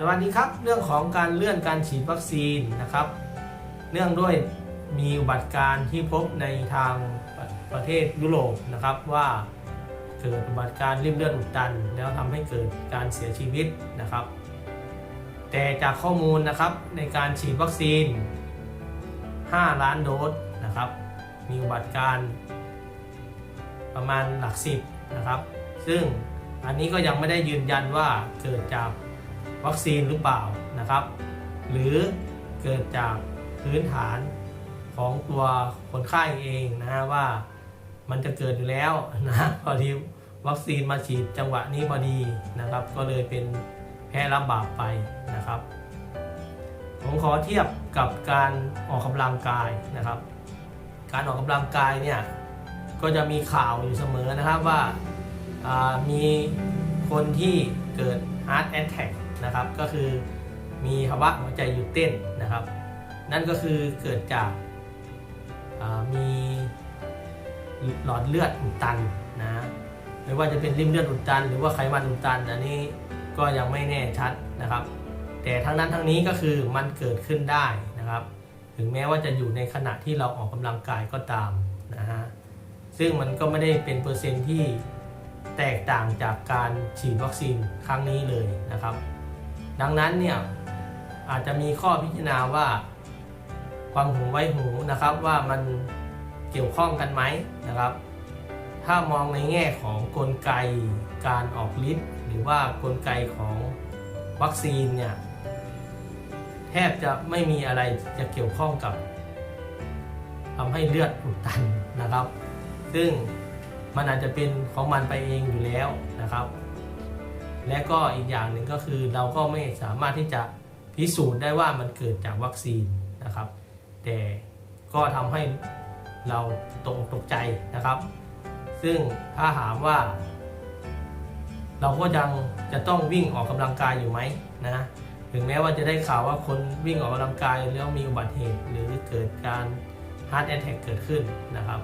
สวัสดีครับเรื่องของการเลื่อนการฉีดวัคซีนนะครับ เนื่องด้วยมีอุบัติการณ์ที่พบในทางประเทศยุโรปนะครับว่าเกิดอุบัติการณ์ริ่มเลือดอุดตัน แล้วทำให้เกิดการเสียชีวิตนะครับ แต่จากข้อมูลนะครับในการฉีดวัคซีน 5 ล้านโดสนะครับ มีอุบัติการณ์ประมาณหลักสิบนะครับ ซึ่งอันนี้ก็ยังไม่ได้ยืนยันว่าเกิดจาก วัคซีนหรือเปล่านะครับ หรือเกิดจากพื้นฐานของตัวคนไข้เองนะฮะว่ามันจะเกิดอยู่แล้วนะพอดีวัคซีนมาฉีดจังหวะนี้พอดีนะครับ ก็เลยเป็นแพ้รับบาปไปนะครับ ผมขอเทียบกับการออกกำลังกายนะครับ การออกกำลังกายเนี่ยก็จะมีข่าวอยู่เสมอนะครับว่าอ่ามีคนที่เกิด heart attack นะครับ ก็คือมีภาวะหัวใจหยุดเต้นนะครับ นั่นก็คือเกิดจากามีหลอดเลือดอุดตันนะไม่ว่าจะเป็นริมเลือดอุดตัน หรือว่าไขมันอุดตันอันนี้ก็ยังไม่แน่ชัดนะครับ แต่ทั้งนั้นทั้งนี้ก็คือมันเกิดขึ้นได้นะครับ ถึงแม้ว่าจะอยู่ในขณะที่เราออกกำลังกายก็ตามนะฮะซึ่งมันก็ไม่ได้เป็นเปอร์เซ็นต์ที่แตกต่างจากการฉีดวัคซีนครั้งนี้เลยนะครับ ดังนั้นเนี่ยอาจจะมีข้อพิจารณาว่าฟังหูไว้หูนะครับว่ามันเกี่ยวข้องกันไหมนะครับ ถ้ามองในแง่ของกลไกการออกฤทธิ์หรือว่ากลไกของวัคซีนเนี่ยแทบจะไม่มีอะไรจะเกี่ยวข้องกับทำให้เลือดอุดตันนะครับ ซึ่งมันอาจจะเป็นของมันไปเองอยู่แล้วนะครับ และก็อีกอย่างหนึ่งก็คือเราก็ไม่สามารถที่จะพิสูจน์ได้ว่ามันเกิดจากวัคซีนนะครับ แต่ก็ทำให้เราตกตกใจนะครับ ซึ่งถ้าถามว่า เราก็ยังจะต้องวิ่งออกกำลังกายอยู่ไหมนะถึงแม้ว่าจะได้ข่าวว่าคนวิ่งออกกำลังกายแล้วมีอุบัติเหตุหรือเกิดการ heart attack เกิดขึ้นนะครับ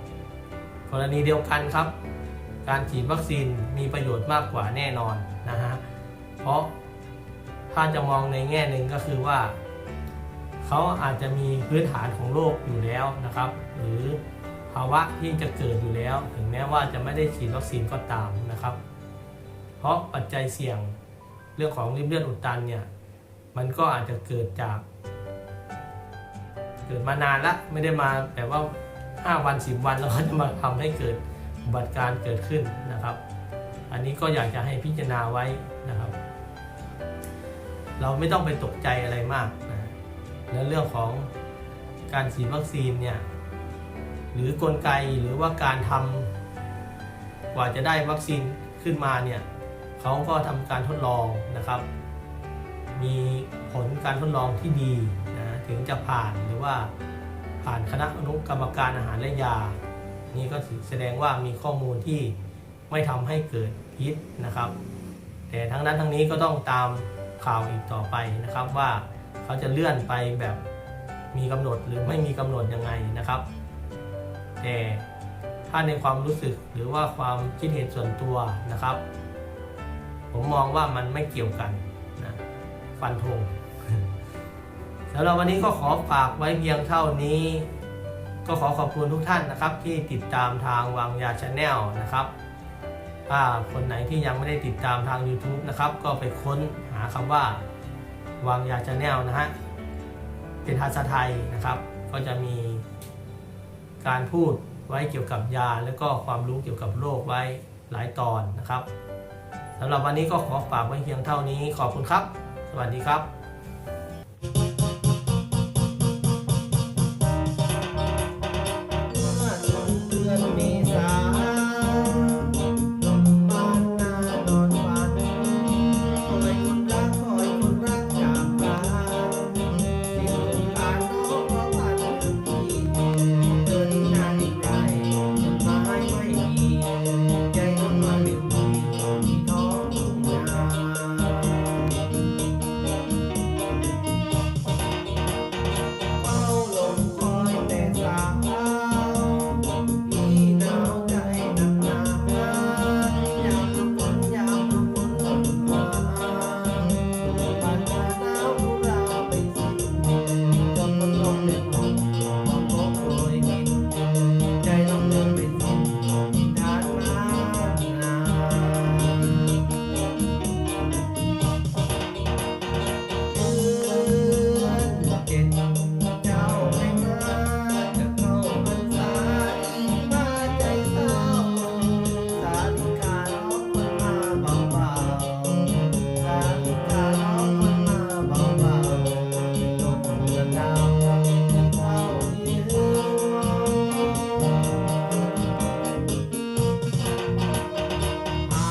กรณีเดียวกันครับ การฉีดวัคซีนมีประโยชน์มากกว่าแน่นอน นะฮะ เพราะถ้าจะมองในแง่หนึ่งก็คือว่า เขาอาจจะมีพื้นฐานของโรคอยู่แล้วนะครับ หรือภาวะที่จะเกิดอยู่แล้ว ถึงแม้ว่าจะไม่ได้ฉีดวัคซีนก็ตามนะครับ เพราะปัจจัยเสี่ยงเรื่องของริมเลือดอุดตันเนี่ยมันก็อาจจะเกิดจาก เกิดมานานละไม่ได้มาแบบว่า 5 วัน 10 วันแล้วก็จะมาทำให้เกิดอุบัติการเกิดขึ้นนะครับ อันนี้ก็อยากจะให้พิจารณาไว้นะครับ เราไม่ต้องไปตกใจอะไรมากนะแล้วเรื่องของการฉีดวัคซีนเนี่ยหรือกลไกหรือว่าการทำกว่าจะได้วัคซีนขึ้นมาเนี่ยเขาก็ทำการทดลองนะครับ มีผลการทดลองที่ดีนะถึงจะผ่านหรือว่าผ่านคณะอนุกรรมการอาหารและยา นี่ก็แสดงว่ามีข้อมูลที่ ไม่ทำให้เกิดพิษนะครับ แต่ทั้งนั้นทั้งนี้ก็ต้องตามข่าวอีกต่อไปนะครับว่าเขาจะเลื่อนไปแบบมีกำหนดหรือไม่มีกำหนดยังไงนะครับ แต่ถ้าในความรู้สึกหรือว่าความคิดเห็นส่วนตัวนะครับ ผมมองว่ามันไม่เกี่ยวกันนะฟันธงสำหรับวันนี้ก็ขอฝากไว้เพียงเท่านี้ ก็ขอขอบคุณทุกท่านนะครับ ที่ติดตามทางวางยาชาแนลนะครับ ถ้าคนไหนที่ยังไม่ได้ติดตามทาง YouTube นะครับ ก็ไปค้นหาคำว่า วางยาชาแนลนะฮะ เป็นภาษาไทยนะครับ ก็จะมีการพูดไว้เกี่ยวกับยา และก็ความรู้เกี่ยวกับโรคไว้หลายตอนนะครับสำหรับวันนี้ก็ขอฝากไว้เพียงเท่านี้ขอบคุณครับ สวัสดีครับ